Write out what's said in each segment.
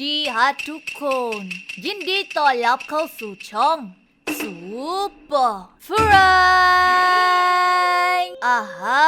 ดีฮะทุกคน ยินดีต้อนรับเข้าสู่ช่องซูเปอร์ฟรายอาฮะ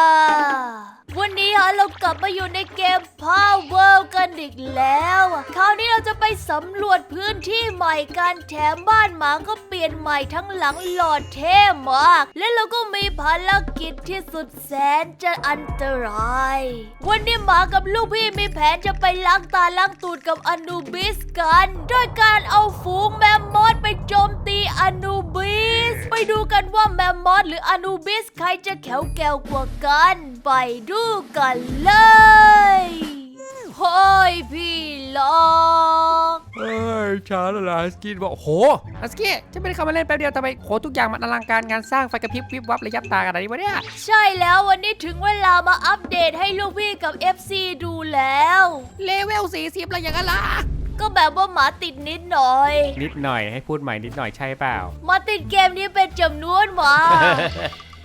วันนี้ฮะเรากลับมาอยู่ในเกม Power กันอีกแล้วอะคราวนี้เราจะไปสำรวจพื้นที่ใหม่กันแถมบ้านหมาก็เปลี่ยนใหม่ทั้งหลังหลอดเท่มาก และเราก็มีภารกิจที่สุดแสนจะอันตราย วันนี้หมากับลูกพี่มีแผนจะไปล้างตาล้างตูดกับอนูบิสกันด้วยการเอาฝูงแมมมอสไปโจมตีอนูบิส ไปดูกันว่าแมมมอสหรืออนูบิสใครจะแข็งแกร่งกว่ากัน ไปดูกันเลยเฮ้ยพี่ล็อกเอ้ยช้าแล้วล่ะฮัสกี้บอกโอ้โหฮัสกี้จะไม่ได้เข้ามาเล่นแป๊บเดียวทำไมโหทุกอย่างมันอลังการงานสร้างไฟกระพริบวิบวับระยับตากันอะไรวะเนี่ย ใช่แล้ววันนี้ถึงเวลามาอัปเดตให้ลูกพี่กับ FC ดูแล้ว เลเวล40อะไรอย่างนั้นล่ะก็แบบว่าหมาติดนิดหน่อย นิดหน่อยให้พูดใหม่นิดหน่อยใช่เปล่า มาติดเกมนี้เป็นจำนวนหมา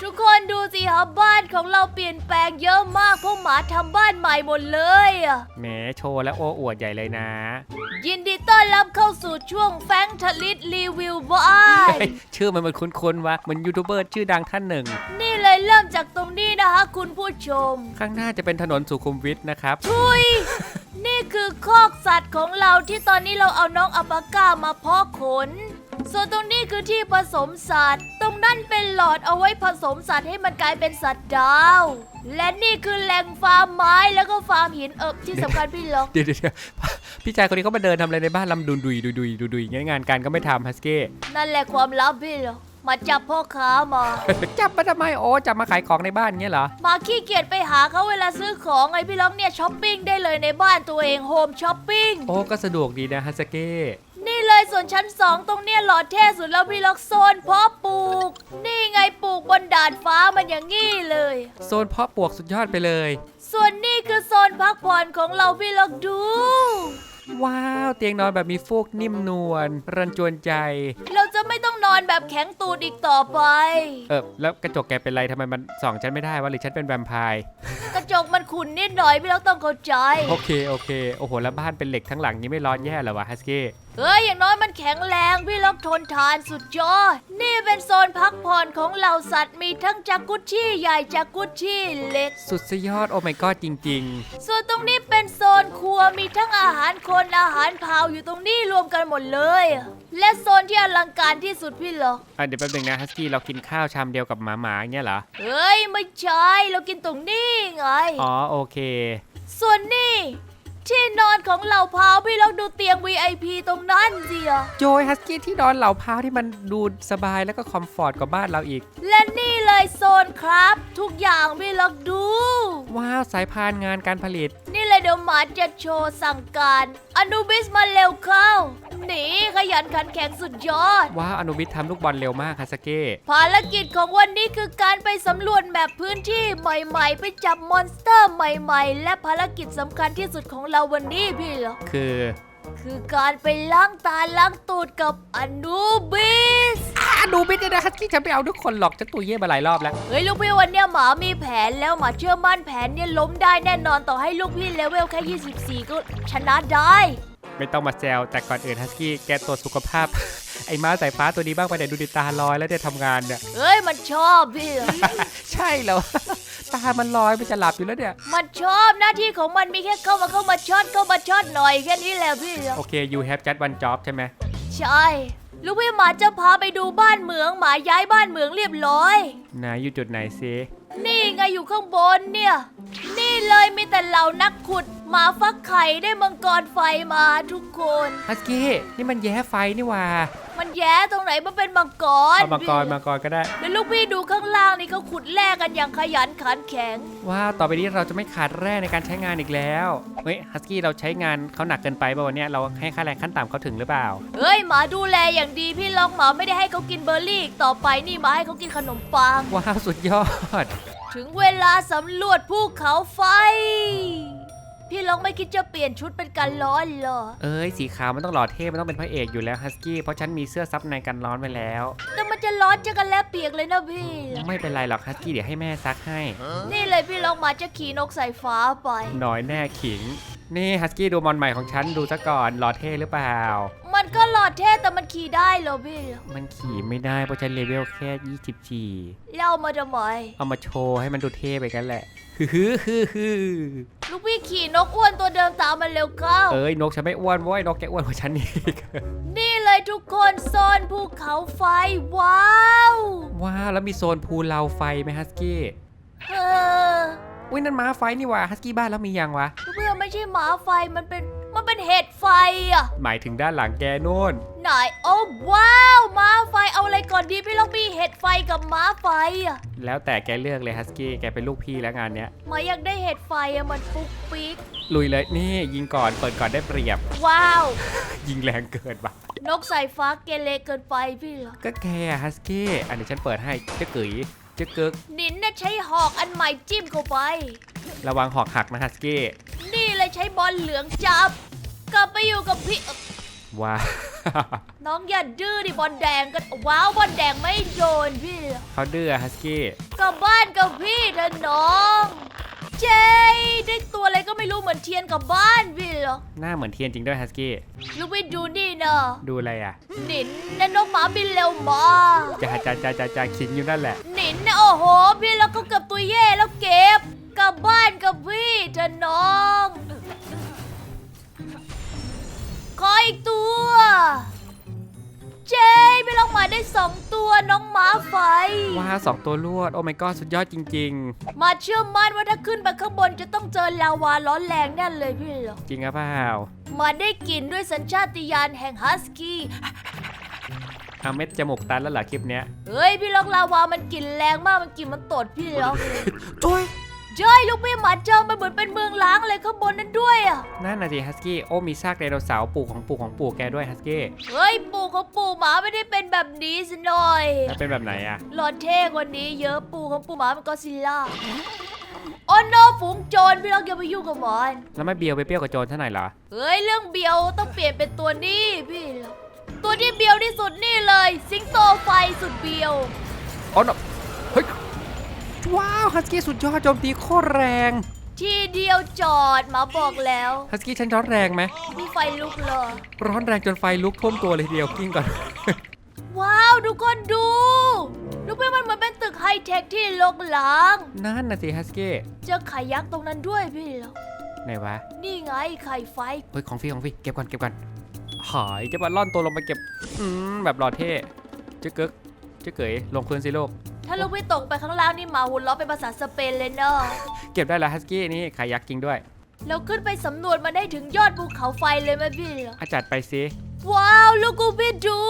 ทุกคนดูสิครับบ้านของเราเปลี่ยนแปลงเยอะมากเพราะหมาทำบ้านใหม่หมดเลยอะ แหมโชว์และโอ้อวดใหญ่เลยนะยินดีต้อนรับเข้าสู่ช่วงแฟงทลิตรีวิวบ้าน เฮ้ยชื่อมันมันคุ้นๆวะเหมันยูทูบเบอร์ชื่อดังท่านหนึ่ง นี่เลยเริ่มจากตรงนี้นะคะคุณผู้ชม ข้างหน้าจะเป็นถนนสุขุมวิทนะครับ ทุย นี่คือคอกสัตว์ของเราที่ตอนนี้เราเอาน้องอัปปาก้ามาเพาะขน ส่วนตรงนี้คือที่ผสมสัตว์ ตรงนั้นเป็นหลอดเอาไว้ผสมสัตว์ให้มันกลายเป็นสัตว์ดาว และนี่คือแหล่งฟาร์มไม้แล้วก็ฟาร์มหินเอิบที่สำคัญพี่ล็อก เดี๋ยวเดี๋ยวเดี๋ยวพี่ชายคนนี้เขามาเดินทำอะไรในบ้านลำดุนดุยดุยดุยดุยดุยงั้นงานการก็ไม่ทำฮัสกี้นั่นแหละความลับพี่ล็อกมาจับพ่อค้ามา จับมาทำไมโอ้จับมาขายของในบ้านเงี้ยเหรอ มาขี้เกียจไปหาเขาเวลาซื้อของไงพี่ล็อกเนี่ยช้อปปิ้งได้เลยในบ้านตัวเองโฮมช้อปปิ้ง โอ้ก็สะดวกดีนะฮัสกี้นี่เลยส่ วนชั้นสองตรงเนี้ยหลอดเท่สุดแล้วพี่ล็อกโซนเพาะปลูก นี่ไงปลูกบนดาดฟ้ามันอย่างงี้เลย โซนเพาะปลวกสุดยอดไปเลย ส่วนนี่คือโซนพักผ่อนของเราพี่ล็อกดู ว้าว เตียงนอนแบบมีฟูกนิ่มนวลรันจวนใจ เราจะไม่ต้องนอนแบบแข็งตูดอีกต่อไป เออแล้วกระจกแกเป็นไรทำไมมันส่องฉันไม่ได้วะหรือฉันเป็นแวมไพร์ กระจกมันขุ่นนิดหน่อยพี่ล็อกต้องเข้าใจ โอเค โอเค โอ้โห แล้วบ้านเป็นเหล็กทั้งหลังนี้ไม่ร้อนแย่เหรอวะฮัสกี้เอ้ยอย่างน้อยมันแข็งแรงพี่ล็อกทนทานสุดยอด นี่เป็นโซนพักผ่อนของเหล่าสัตว์มีทั้งจากุชชี่ใหญ่จากุชชี่เล็ก สุดสยอดโอ้ my god จริง ส่วนตรงนี้เป็นโซนครัวมีทั้งอาหารคนอาหารเผาอยู่ตรงนี้รวมกันหมดเลย และโซนที่อลังการที่สุดพี่ล็อกๆอะเดี๋ยวแป๊บนึงนะฮัสกี้เรากินข้าวชามเดียวกับหมาหมาๆเงี้ยเหรอ เฮ้ยไม่ใช่เรากินตรงนี้ไง อ๋อโอเค ส่วนนี่ ที่นอนของเหล่าพาวพี่ล็อกดูเตียง VIP ตรงนั้นสิอะโจยฮัสกี้ที่นอนเหล่าพร้าวที่มันดูสบายแล้วก็คอมฟอร์ตกว่าบ้านเราอีก และนี่เลยโซนครับ ทุกอย่างพี่ล็อกดู ว้าว สายพานงานการผลิต นี่เลยเดี๋ยวหมาจะโชว์สั่งการ อนูบิสมาเร็วเข้า หนีขยันขันแข็งสุดยอด ว้าวอนุวิทย์ทำลูกบอลเร็วมากฮัสกี้ภารกิจของวันนี้คือการไปสำรวจแมปพื้นที่ใหม่ ๆ ไปจับมอนสเตอร์ใหม่ ๆ และภารกิจสำคัญที่สุดของเราวันนี้พี่เหรอ คือ คือการไปล้างตาล้างตูดกับอนูบิสอนุวิทย์เนี่ยนะฮัสกี้ฉันไม่เอาทุกคนหรอกฉันตัวเย่มาหลายรอบแล้ว เฮ้ยลูกพี่วันเนี้ยหมามีแผนแล้วหมาเชื่อมั่นแผนเนี่ยล้มได้แน่นอนต่อให้ลูกพี่เลเวลแค่ 24 ก็ชนะได้ ไม่ต้องมาแซวแต่ก่อนอื่นฮัสกี้แกตรวจสุขภาพ ไอ้ม้าสายฟ้าตัวนี้บ้างไปไหนดูดิตาลอยแล้วได้ทำงานเนี่ย เฮ้ยมันชอบพี่เหรอใช่เหรอ ตามันลอยมันจะหลับอยู่แล้วเนี่ย มันชอบหน้าที่ของมันมีแค่เข้ามาเข้ามาช็อตเข้ามาช็อตหน่อยแค่นี้แหละพี่เหรอโอเค you have just one job ใช่ไหมใช่ ลูกพี่หมาจะพาไปดูบ้านเหมืองหมาย้ายบ้านเหมืองเรียบร้อย นายอยู่จุดไหนซินี่ไงอยู่ข้างบนเนี่ย นี่เลยมีแต่เหล่านักขุดหมาฟักไข่ได้มังกรไฟมาทุกคนฮัสกี้นี่มันแย้ไฟนี่หว่า มันแย่ตรงไหนมันเป็นมังกรเอามังกรมังกรก็ได้ แล้วลูกพี่ดูข้างล่างนี่เขาขุดแร่กันอย่างขยันขันแข็งว้าวต่อไปนี้เราจะไม่ขาดแร่ในการใช้งานอีกแล้ว เฮ้ยฮัสกี้เราใช้งานเขาหนักเกินไปป่ะวันเนี้ยเราให้ค่าแรงขั้นต่ำเขาถึงหรือเปล่า เฮ้ยหมาดูแลอย่างดีพี่ลองหมาไม่ได้ให้เขากินเบอร์รี่อีกต่อไปนี่หมาให้เขากินขนมปัง ว้าวสุดยอด ถึงเวลาสำรวจภูเขาไฟ พี่ลองไม่คิดจะเปลี่ยนชุดเป็นการร้อนเหรอ เอ้ยสีขาวมันต้องหล่อเท่มันต้องเป็นพระเอกอยู่แล้วฮัสกี้เพราะฉันมีเสื้อซับในกันร้อนไว้แล้ว แต่มันจะร้อนจะกันแล้วเปียกเลยนะพี่ ไม่เป็นไรหรอกฮัสกี้เดี๋ยวให้แม่ซักให้ นี่เลยพี่ลองมาจะขี่นกสายฟ้าไป น้อยแน่ขิง นี่ฮัสกี้ดูมอนใหม่ของฉันดูซะก่อนหล่อเท่หรือเปล่า มันก็หลอดเท่แต่มันขี่ได้เหรอพี่ มันขี่ไม่ได้เพราะฉันเลเวลแค่ 24เล่ามาทำไมเอามาโชว์ให้มันดูเท่ไปกันแหละฮือฮือฮือฮือลูกพี่ขี่นกอ้วนตัวเดิมตามมาเร็วเข้า เอ้ยนกฉันไม่อ้วนเว้ยนกแกอ้วนกว่าฉันอีก นี่เลยทุกคนโซนภูเขาไฟว้าวว้าวแล้วมีโซนพูลเราไฟไหมฮัสกี้เอออุ้ยนั่นม้าไฟนี่หว่าฮัสกี้บ้านแล้วมียังวะเพื่อนไม่ใช่หมาไฟมันเป็น มันเป็นเห็ดไฟอะหมายถึงด้านหลังแกโน่น ไหนโอ้ว้าวหมาไฟเอาอะไรก่อนดีพี่ลองมีเห็ดไฟกับหมาไฟอะแล้วแต่แกเลือกเลยฮัสกี้แกเป็นลูกพี่แล้วงานเนี้ยหมาอยากได้เห็ดไฟอะมันปุ๊กปิ๊กลุยเลยนี่ยิงก่อนเปิดก่อนได้เปรียบ ว้าว ยิงแรงเกินปะนกสายฟ้าเกเรเกินไปพี่เหรอก็แกฮัสกี้อันนี้ฉันเปิดให้เจ๊กึ๋ยเจ๊กึกนินน่ะใช้หอกอันใหม่จิ้มเข้าไป ระวังหอกหักนะฮัสกี้ นี่ เลยใช้บอลเหลืองจับ กลับไปอยู่กับพี่เอ่อว้าน้องอย่าดื้อดิบอลแดงกันว้าวบอลแดงไม่โดนพี่เหรอเขาดื้อฮัสกี้กลับบ้านกับพี่เถอะน้อง เจได้ตัวอะไรก็ไม่รู้เหมือนเทียนกลับบ้านพี่เหรอหน้าเหมือนเทียนจริงด้วยฮัสกี้ลูกไปดูนี่นะดูอะไรอะ หนินและนกหมาบินเร็วมากจะหาจะจะจะจะคิงอยู่นั่นแหละ หนินนะโอ้โห พี่แล้วก็เกือบตัวแย่แล้วเก็บ กลับบ้านกับพี่เถอะน้อง ขออีกตัว เจพี่ลองหมาได้สองตัวน้องหมาไฟ ว้าวสองตัวลวด โอ้ my god สุดยอดจริง มาเชื่อมั่นว่าถ้าขึ้นไปข้างบนจะต้องเจอลาวาร้อนแรงแน่เลยพี่เหรอๆจริงหรือเปล่ามาได้กลิ่นด้วยสัญชาตญาณแห่งฮัสกี้ เอาเม็ดจมูกตันแล้วเหรอคลิปเนี้ยเฮ้ยพี่ลองลาวามันกลิ่นแรงมากมันกลิ่นมันตดพี่เหรอจ้วย เจ้ยลูกพี่หมาเจอมันเหมือนเป็นเมืองล้างเลยข้างบนนั้นด้วยอะนั่นน่ะสิฮัสกี้โอ้มีซากไดโนเสาร์ปู่ของปู่ของปู่แกด้วยฮัสกี้เฮ้ยปู่ของปู่หมาไม่ได้เป็นแบบนี้สิหน่อยแล้วเป็นแบบไหนอะหลอนเท่กว่านี้เยอะปู่ของปู่หมาเป็นก็อดซิลล่าโอ้โนฝูงโจรพี่ลองอย่าไปยุ่งกับมันแล้วไม่เบียวไปเปรี้ยวกับโจรเท่าไหร่เหรอเฮ้ยเรื่องเบียวต้องเปลี่ยนเป็นตัวนี้พี่เหรอตัวที่เบียวที่สุดนี่เลย สิงโตไฟสุดเบียวอ๋อ no เฮ้ย ว้าวฮัสกี้สุดยอดโจมตีโคตรแรงทีเดียวจอดหมาบอกแล้วฮัสกี้ฉันร้อนแรงไหมมีไฟลุกเลย ร้อนแรงจนไฟลุกท่วมตัวเลยทีเดียวกิ้งก่อน ว้าวทุกคนดูลูกพี่มันเหมือนเป็นตึกไฮเทคที่ลกล้างนั่นน่ะสิฮัสกี้เจอไข่ยักษ์ตรงนั้นด้วยพี่เหรอไหนวะ นี่ไงไข่ไฟเฮ้ยของฟรีของฟรีเก็บก่อนเก็บก่อนหายจะมาล่อนตัวลงไปเก็บ อืมแบบหล่อเท่เจ๊กึกเจ๊เกยลงพื้นสิลูก ถ้าลูกพี่ตกไปข้างล่างนี่หมาหุ่นล้อเป็นภาษาสเปนเลยเนอะเก็บได้แล้วฮัสกี้นี่ขายักจริงด้วย เราขึ้นไปสำรวจมาได้ถึงยอดภูเขาไฟเลยไหมพี่เหรออาจัดไปสิ ว้าวลูกกูพี่ดู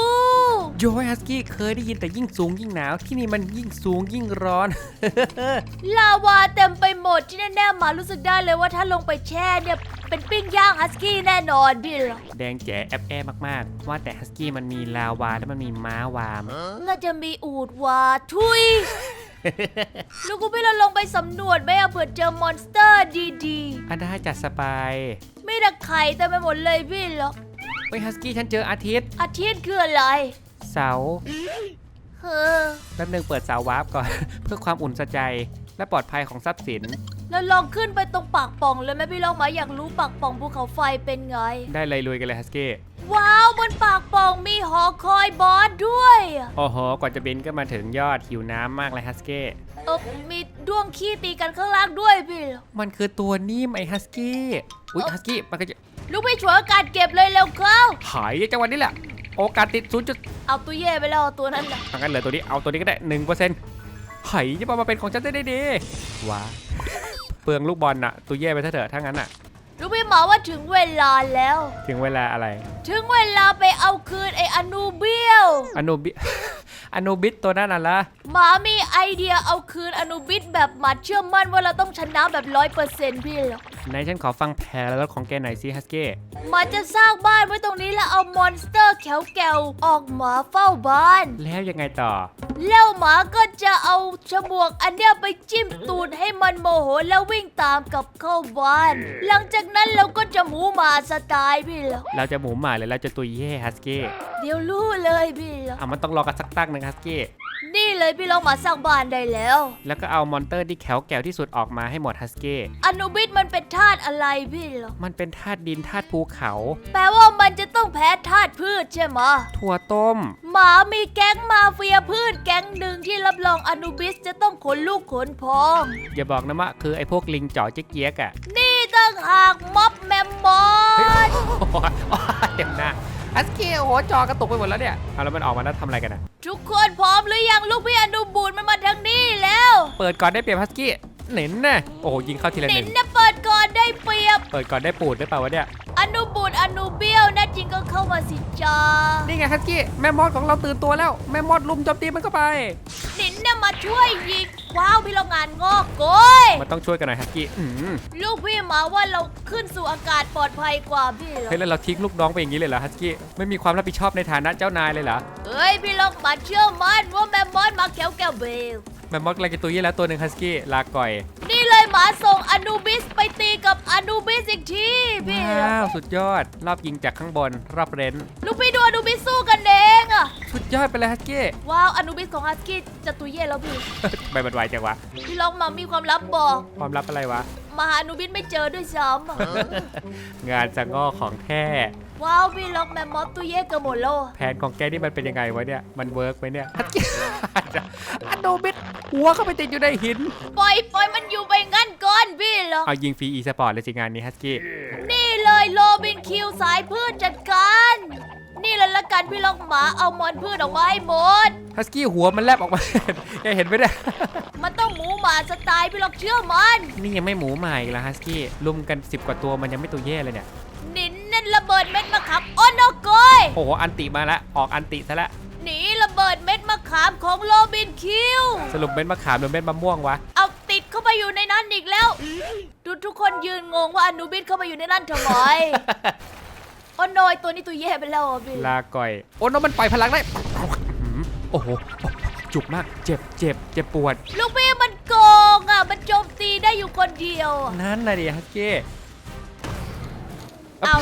โยยฮัสกี้เคยได้ยินแต่ยิ่งสูงยิ่งหนาว ที่นี่มันยิ่งสูงยิ่งร้อน ลาวาเต็มไปหมดที่แน่ๆหมารู้สึกได้เลยว่าถ้าลงไปแช่เนี่ยเป็นปิ้งย่างฮัสกี้แน่นอนพี่เหรอแดงแจ๋แอบแอบมากๆ ว่าแต่ฮัสกี้มันมีลาวาและมันมีม้าวามน่าจะมีอูดวาทุย ลูกกูพี่เราลงไปสำรวจไหมอะเผื่อเจอมอนสเตอร์ดีอันได้จัดสบายๆ ไม่แต่ไข่เต็มไปหมดเลยพี่เหรอ เฮ้ยฮัสกี้ฉันเจออาทิตย์ อาทิตย์คืออะไร เสาร์เฮ้อแป๊บนึงเปิดเสาวาร์ปก่อน เพื่อความอุ่นใจและปลอดภัยของทรัพย์สิน แล้วลองขึ้นไปตรงปากป่องเลยไหมพี่ลองหมาอยากรู้ปากป่องภูเขาไฟเป็นไง ได้เลยลุยกันเลยฮัสกี้ ว้าวบนปากป่องมีหอคอยบอสด้วยอะโอ้โห กว่าจะบินก็มาถึงยอดหิวน้ำมากเลยฮัสกี้ เออมีด้วงขี้ตีกันข้างล่างด้วยพี่เหรอมันคือตัวนิ่มไอ้ฮัสกี้ อุ้ยฮัสกี้มันก็จะ ลูกพี่ฉวยโอกาสเก็บเลยเร็วเข้า หายจังหวะนี้แหละ โอกาสติดศูนย์จุดเอาตัวเย่ไปแล้วเอาตัวนั้นน่ะทางนั้นเหลือตัวนี้เอาตัวนี้ก็ได้หนึ่งเปอร์เซ็นต์หายจะมาเป็นของฉันได้ดีว้าเปลืองลูกบอลน่ะตัวเย่ไปเถอะเถอะถ้างั้นน่ะ ลูกพี่หมาว่าถึงเวลาแล้ว ถึงเวลาอะไรถึงเวลาไปเอาคืนไอ้อนูเบียว อนุบิ อนุบิตตัวนั้นน่ะละหมามีไอเดียเอาคืนอนุบิสแบบหมาเชื่อมั่นว่าเราต้องชนะแบบร้อยเปอร์เซ็นต์พี่เหรอ ไหนฉันขอฟังแผนแล้วของแกหน่อยสิฮัสกี้หมาจะสร้างบ้านไว้ตรงนี้แล้วเอามอนสเตอร์แขวแกวออกมาเฝ้าบ้าน แล้วยังไงต่อ แล้วหมาก็จะเอาฉมวกอันเนี้ยไปจิ้มตูดให้มันโมโหแล้ววิ่งตามกลับเข้าบ้าน หลังจากนั้นเราก็จะหมูหมาสไตล์พี่เหรอเราจะหมูหมาหรือเราจะตุยเย่ฮัสกี้เดี๋ยวรู้เลยพี่เหรออะมันต้องรอกันสักตั้งหนึ่งฮัสกี้นี่เลยพี่ลองมาสร้างบ้านได้แล้ว แล้วก็เอามอนเตอร์ที่แข็งแกร่งที่สุดออกมาให้หมดฮัสกี้อนุบิสมันเป็นธาตุอะไรพี่เหรอ มันเป็นธาตุดินธาตุภูเขา แปลว่ามันจะต้องแพ้ธาตุพืชใช่ไหมะถั่วต้ม หมามีแก๊งมาเฟียพืชแก๊งหนึ่งที่รับรองอนุบิสจะต้องขนลูกขนพอง อย่าบอกนะว่าคือไอ้พวกลิงจ่อเจ๊กเจี๊ยกอะนี่ตั้งหากม็อบแมมมอเฮ้ยสโอ้โหเต็มหน้าฮัสกี้โอ้โหจอกระตุกไปหมดแล้วเนี่ยเอาแล้วมันออกมาแล้วทำอะไรกันอะทุกคนพร้อมหรือยังลูกพี่อนุบูดมันมาทางนี้แล้ว เปิดก่อนได้เปรียบฮัสกี้เน้นนะโอ้โหยิงเข้าทีละหหนินึ่นงนะเปิดก่อน ได้เปรียบ เปิดก่อนได้ปูดได้เปล่าวะเนี่ย อนุบูดอนุเบี้ยวแน่จริงก็เข้ามาสิจ้านี่ไงฮัสกี้แม่มดของเราตื่นตัวแล้ว แม่มดลุมโจมตีมันเข้าไปหนินน่ะมาช่วยยิงว้าวพี่เรางานงอกโกยมันต้องช่วยกันหน่อยฮัสกี้อืมลูกพี่หมาว่าเราขึ้นสู่อากาศปลอดภัยกว่าพี่เหรอเฮ้ยแล้วเราทิ้งลูกน้องไปอย่างนี้เลยเหรอฮัสกี้ไม่มีความรับผิดชอบในฐานะเจ้านายเลยเหรอเอ้ยพี่ลองมาเชื่อมันว่าแมมมอสมาแก้วแก้วเบลแม่มดกำลังจะตุยแล้วตัวหนึ่งฮัสกี้ลาก่อย นี่เลยห มาส่งอนูบิสไปตีกับอนูบิสอีกทีพี่ว้าวสุดยอด รอบยิงจากข้างบน รอบเรนลูกพี่ดูอนูบิสสู้กันเองอะสุดยอดไปเลยฮัสกี้ว้าวอนูบิสของฮัสกี้จะตุยเย่แล้วพี่ใบมันไวจังวะพี่ลองมามีความลับบอก ความลับอะไรวะ มาหาอนูบิสไม่เจอด้วยซ้ำอะงานจะงอของแท้ ว้าวพี่ล็อกแมมมอสตุยเย่เกันหมดแล้วแผนของแกนี่มันเป็นยังไงวะเนี่ย มันเวิร์กไหมเนี่ยฮัสกี้อันโดบิดหัวเข้าไปติดอยู่ในหิน ปล่อยปล่อยมันอยู่ไปงั้นก่อนพี่เหรอเอายิงฟรีอีสปอร์ตเลยสิงานนี้ฮัสกี้ นี่เลยโรบินคิวสายพื กันพี่ล็อกหมาเอามอนพืชออกมาให้หมด ฮัสกี้หัวมันแลบออกมา แกเห็นไหมเนี่ยมันต้องหมูหมาสไตล์พี่ล็อกเชื่อมัน นี่ยังไม่หมูใหม่อีกแล้วฮัสกี้ลุมกัน 10 กว่าตัวมันยังไม่ตัวแย่เลยเนี่ย นินนั่นระเบิดเม็ดมะขามโอ้นกกอยโอ้โหอันติมาละออกอันติซะละ หนีระเบิดเม็ดมะขามของโรบินคิว สรุปเม็ดมะขามหรือเม็ดมะม่วงวะ เอาติดเข้าไปอยู่ในนั้นอีกแล้ว ดูทุกคนยืนงงว่าอนุบิสเข้าไปอยู่ในนั้นทำไมโอ้นอ ยตัวนี้ตัวแย่ไปแล้วอะพี่ลาก่อย โอ้น้องมันปล่อยพลังได้อื้อหือโอ้โห จุกมาก เจ็บเจ็บเจ็บปวด ลูกพี่มันโกงอะมันโจมตีได้อยู่คนเดียวอะนั่นนะดิฮัสกี้เอา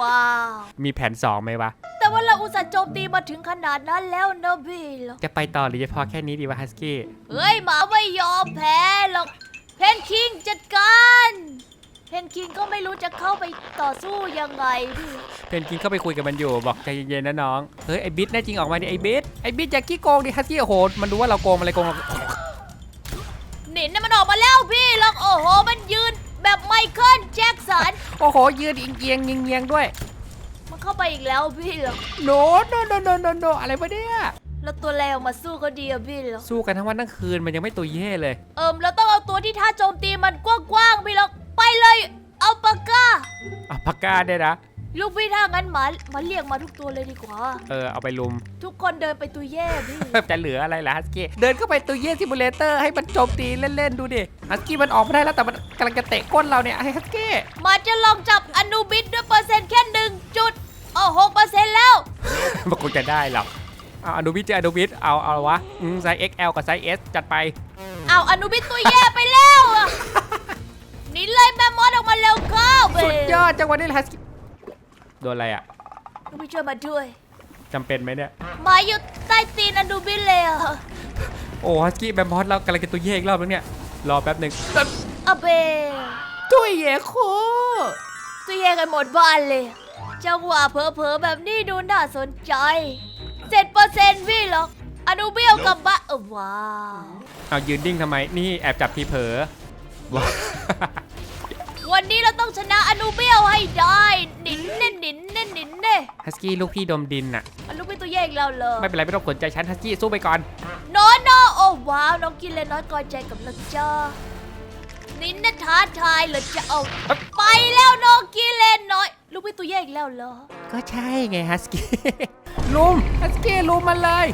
ว้าว มีแผนสองไหมวะ แต่ว่าเราอุตส่าห์โจมตีมาถึงขนาดนั้นแล้วนะพี่เหรอจะไปต่อหรือจะพอแค่นี้ดีวะฮัสกี้ เฮ้ยหมาไม่ยอมแพ้หรอกเพนคิงจัดการเพ นคิงก็ไม่รู้จะเข้าไปต่อสู้ยังไงพี่เพนกินเข้าไปคุยกับมันอยู่บอกใจเย็นๆนะน้อง เฮ้ยไอ้บิ๊ดแน่จริงออกมาดิไอ้บิ๊ดไอ้บิ๊ดอย่าขี้โกงดิฮัสกี้โอ้โหมันรู้ว่าเราโกงอะไรโกงเราหนินน่ะมันออกมาแล้วพี่หรอกโอ้โห มันยืนแบบไมเคิลแจ็คสัน โอ้โหยืนเอียงๆเงียงๆด้วย มันเข้าไปอีกแล้วพี่หรอกโนโนโนโนโนโนอะไรวะเนี่ยแล้วตัวแรงมาสู้เขาดีอะพี่หรอกสู้กันทั้งวันทั้งคืนมันยังไม่ตัวเย่เลย เอิมเราต้องเอาตัวที่ท่าโจมตีมันกว้างๆพี่หรอก ไปเลยเอาปากกาอะปากกาเนี่ยนะ ลูกพี่ถ้างั้นหมาหมาเรียกมาทุกตัวเลยดีกว่า เออเอาไปลุมทุกคนเดินไปตัวแย่พี่ จะเหลืออะไรล่ะฮัสกี้เดินเข้าไปตัวเย่ซิมูเลเตอร์ให้มันโจมตีเล่นๆดูดิฮัสกี้มันออกไม่ได้แล้วแต่มันกำลังจะเตะก้นเราเนี่ยให้ฮัสกี้หมาจะลองจับอนูบิสด้วยเปอร์เซ็นต์แค่หนึ่งจุดโอ้หกเปอร์เซ็นต์แล้ว มันคงจะได้หรอกเอาอนุบิทเจออนุบิทเอาเอาวะอืมไซส์ XL กับไซส์ S จัดไป เอาอนุบิสตัวแย่ไปแล้วอะ เลยแมมมอสออกมาเร็วเข้าเบสุดยอดจังหวะนี้ฮัสกี้โดนอะไรอะลูกพี่ช่วยมาด้วยจำเป็นไหมเนี่ยหมาอยู่ใต้ตีนอนูบิเลยอะโอ้ฮัสกี้แบมบอสเรากำลังจะตัวเย่อีกรอบนึงเนี่ยรอแป๊บหนึ่งอะเบตัวเย่โคตัวแย่กันหมดบ้านเลยจังหวะเผลอๆแบบนี้ดูน่าสนใจเจ็ดเปอร์เซ็นต์พี่หรอกอนุเบี้ยวกับบ้าว้าวเอายืนดิ้งทำไมนี่แอบจับทีเผลอ ว้าววันนี้เราต้องชนะอนุเบี้ยวให้ได้หนินเน่หนินเน่หนินเน่ฮัสกี้ลูกพี่ดมดินน่ะ อนุเป็นตัวแย่อีกแล้วเลยไม่เป็นไรไม่ต้องสนใจฉันฮัสกี้สู้ไปก่อน โนโนโอ้ว้าวน้องกินเลยน้อยกอยใจกับเราจ้านินน่ะท้าทายเหรอจะเอาไปแล้วน้องกินเลนน้อย ลูกเป็นตัวแย่อีกแล้วเหรอ ก็ใช่ไงฮัสกี้ลุมฮัสกี้ลุมมันเลย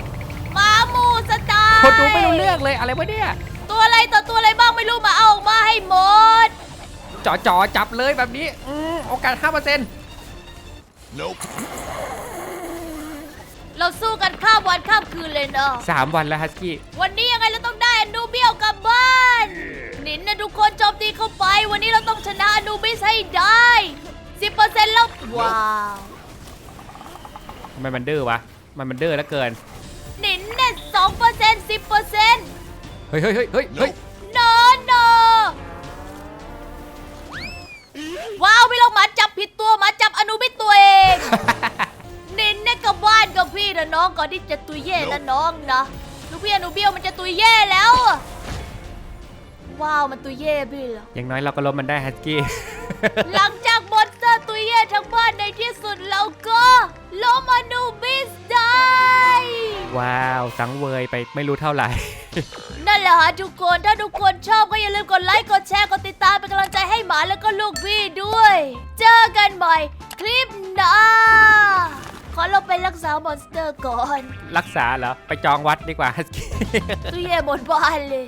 หมาหมูสไตล์คนดูไม่รู้เรื่องเลยอะไรวะเนี่ยตัวอะไรต่อตัวอะไรบ้างไม่รู้มาเอาออกมาให้หมด จ่อจ่อๆจับเลยแบบนี้อืมโอกาส5%เปอร์เซ็นต์เราสู้กันข้ามวันข้ามคืนเลยเนาะ สามวันแล้วฮัสกี้ วันนี้ยังไงเราต้องได้อนูเบี้ยวกลับบ้านนินินนะทุกคนโจมตีเข้าไป วันนี้เราต้องชนะอนูบิสให้ได้10%แล้ว ว้าวทำไมมันดื้อวะ มันมันดื้อแล้วเกินหนินเนี่ย2% 10%เฮ้ยเฮ้ยเฮ้ยเฮ้ยเฮ้ยนอน ว้าวพี่เราหมาจับผิดตัวหมาจับอนุบิสตัวเองนินเนี่ยกลับบ้านกับพี่นะน้องก่อนที่จะตุยเย่นะน้องนะลูกพี่อนุเบียวมันจะตุยเย่แล้วอะว้าวมันตุยเย่พี่เหรออย่างน้อยเราก็ล้มมันได้ฮัสกี้หลังจากมอนสเตอร์ตุยเย่ทั้งบ้านในที่สุดเราก็ล้มอนูบิสได้ ว้าวสังเวยไปไม่รู้เท่าไหร่นั่นแห ละฮะทุกคน ถ้าทุกคนชอบก็อย่าลืมกดไลค์ กดแชร์ กดติดตามเป็นกำลังใจให้หมาแล้วก็ลูกพี่ด้วย เจอกันใหม่คลิปหน้า ขอเราไปรักษามอนสเตอร์ก่อน รักษาเหรอ ไปจองวัดดีกว่าฮัสกี้ตุยเย่หมดบ้านเลย